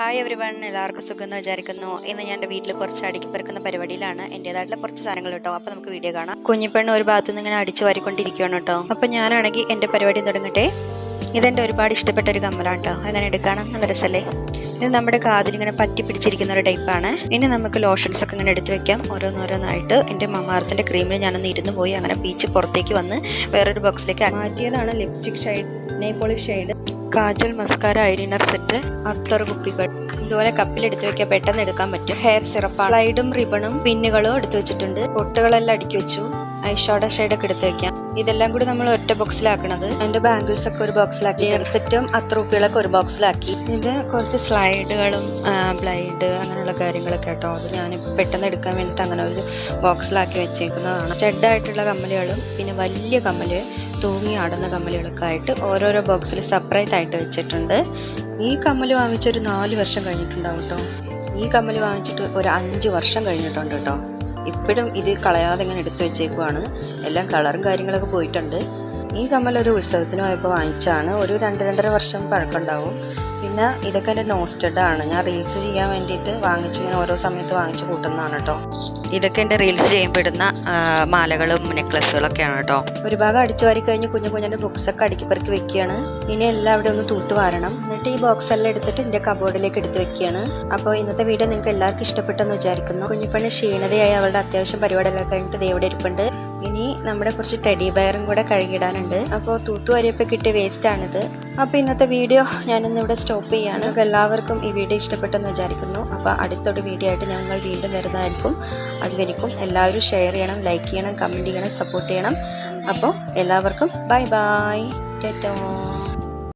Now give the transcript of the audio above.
Hi every one എല്ലാവർക്കും സുഖം എന്ന് വിചാരിക്കുന്നു. ഇന്ന് ഞാൻ എന്റെ വീട്ടിൽ കുറച്ച് അടുക്കി പെറുക്കുന്ന പരിപാടിയിലാണ്. എന്റെതായിട്ടുള്ള കുറച്ച് സാധനങ്ങൾ കേട്ടോ. അപ്പോൾ നമുക്ക് വീഡിയോ കാണാം. കുഞ്ഞിപ്പെണ്ണ് ഒരു ഭാഗത്ത് നിന്ന് ഇങ്ങനെ അടിച്ചു വാരിക്കൊണ്ടിരിക്കുകയാണ് കേട്ടോ. അപ്പോൾ ഞാനാണെങ്കിൽ എന്റെ പരിപാടി തുടങ്ങട്ടെ? ഇതെന്റെ ഒരുപാട് ഇഷ്ടപ്പെട്ട ഒരു കമ്മലാണ് കേട്ടോ. അങ്ങനെ എടുക്കണം? നല്ല രസമല്ലേ? ഇത് നമ്മുടെ കാതിൽ ഇങ്ങനെ പറ്റി പിടിച്ചിരിക്കുന്ന ഒരു ടൈപ്പാണ് ഇനി നമുക്ക് ലോഷൻസ് ഒക്കെ ഇങ്ങനെ എടുത്തു വെക്കാം. ഓരോന്നോരോന്നായിട്ട് എന്റെ മമാർത്തിന്റെ ക്രീമിൽ ഞാനൊന്ന് ഇരുന്ന് പോയി അങ്ങനെ പീച്ച് പുറത്തേക്ക് വന്ന് വേറൊരു ബോക്സിലേക്ക് മാറ്റിയതാണ് lipstick shade nail polish shade kajal mascara eyeliner set അത്തർ കുപ്പികൾ. ഇതുപോലെ കപ്പിലെടുത്ത് വെക്കാൻ പെട്ടെന്ന് എടുക്കാൻ പറ്റും. ഹെയർ സിറപ്പ് സ്ലൈഡും റിബണും പിന്നുകളും എടുത്തു വെച്ചിട്ടുണ്ട്. പൊട്ടുകളെല്ലാം അടുക്കി വെച്ചു. ഐഷോഡ ഷെയ്ഡൊക്കെ എടുത്ത് വെക്കാം. ഇതെല്ലാം കൂടി നമ്മൾ ഒറ്റ ബോക്സിലാക്കണത്. അതിന്റെ ബാംഗിൾസ് ഒക്കെ ഒരു ബോക്സിലാക്കി. എടുത്തിട്ടും അത്ര ഉപ്പികളൊക്കെ ഒരു ബോക്സിലാക്കി. ഇത് കുറച്ച് സ്ലൈഡുകളും ബ്ലൈഡ് അങ്ങനെയുള്ള കാര്യങ്ങളൊക്കെ കേട്ടോ അത് ഞാൻ പെട്ടെന്ന് എടുക്കാൻ വേണ്ടിയിട്ട് അങ്ങനെ ഒരു ബോക്സിലാക്കി വെച്ചേക്കുന്നതാണ്. സ്റ്റെഡ് ആയിട്ടുള്ള കമ്മലുകളും പിന്നെ വലിയ കമ്മൽ തൂങ്ങി ആടുന്ന കമ്മലുകളൊക്കെ ആയിട്ട് ഓരോരോ ബോക്സിൽ സെപ്പറേറ്റ് ആയിട്ട് വെച്ചിട്ടുണ്ട്. ഈ കമ്മൽ വാങ്ങിച്ചൊരു നാല് വർഷം കഴിഞ്ഞിട്ടുണ്ടാവും കേട്ടോ ഈ കമ്മൽ വാങ്ങിച്ചിട്ട് ഒരു അഞ്ച് വർഷം കഴിഞ്ഞിട്ടുണ്ട് കേട്ടോ ഇപ്പോഴും ഇത് കളയാതെ ഇങ്ങനെ എടുത്തു വെച്ചേക്കുവാണ്. എല്ലാം കളറും കാര്യങ്ങളൊക്കെ പോയിട്ടുണ്ട്. ഈ കമ്മൽ ഒരു ഉത്സവത്തിന് പോയപ്പോൾ വാങ്ങിച്ചാണ്. ഒരു രണ്ട് രണ്ടര വർഷം പഴക്കമുണ്ടാവും. പിന്നെ ഇതൊക്കെ എന്റെ നോസ്റ്റഡ് ആണ് ഞാൻ റീൽസ് ചെയ്യാൻ വേണ്ടിയിട്ട് വാങ്ങിച്ച് ഇങ്ങനെ ഓരോ സമയത്ത് വാങ്ങിച്ച് കൂട്ടുന്നതാണ് കേട്ടോ ഇതൊക്കെ എന്റെ റീൽസ് ചെയ്യപ്പെടുന്ന ആ, മാലകളും നെക്ലസ്സുകളൊക്കെയാണ് കേട്ടോ ഒരു ഭാഗം അടിച്ചു വാരി കഴിഞ്ഞ് കുഞ്ഞു കുഞ്ഞിന്റെ ബുക്സൊക്കെ അടുക്കി പെറുക്കി വെക്കുകയാണ്. ഇനി എല്ലാം അവിടെ ഒന്ന് തൂത്ത് വാരണം. എന്നിട്ട് ഈ ബോക്സ് എല്ലാം എടുത്തിട്ട് എന്റെ കബോർഡിലേക്ക് എടുത്ത് വെക്കുകയാണ്. അപ്പോൾ ഇന്നത്തെ വീഡിയോ നിങ്ങൾക്ക് എല്ലാവർക്കും ഇഷ്ടപ്പെട്ടെന്ന് വിചാരിക്കുന്നു. കുഞ്ഞിപ്പണി ക്ഷീണതയായി അവളുടെ അത്യാവശ്യം പരിപാടികളൊക്കെ കഴിഞ്ഞിട്ട് ദേ ഇവിടെ ഇരിപ്പുണ്ട്. ഇനി നമ്മുടെ കുറച്ച് ടെഡി ബയറും കൂടെ കഴുകിടാനുണ്ട് അപ്പോൾ തൂത്തുവാരിയപ്പോൾ കിട്ടിയ വേസ്റ്റ് ആണിത്. അപ്പോൾ ഇന്നത്തെ വീഡിയോ ഞാനിന്ന് ഇവിടെ സ്റ്റോപ്പ് ചെയ്യാണ് നിങ്ങൾക്ക് എല്ലാവർക്കും ഈ വീഡിയോ ഇഷ്ടപ്പെട്ടെന്ന് വിചാരിക്കുന്നു. അപ്പോൾ അടുത്തൊരു വീഡിയോ ആയിട്ട് ഞങ്ങൾ വീണ്ടും വരുന്നതായിരിക്കും. അതുവരിക്കും എല്ലാവരും ഷെയർ ചെയ്യണം ലൈക്ക് ചെയ്യണം കമന്റ് ചെയ്യണം സപ്പോർട്ട് ചെയ്യണം. അപ്പോൾ എല്ലാവർക്കും ബൈ ബൈ ടാറ്റാ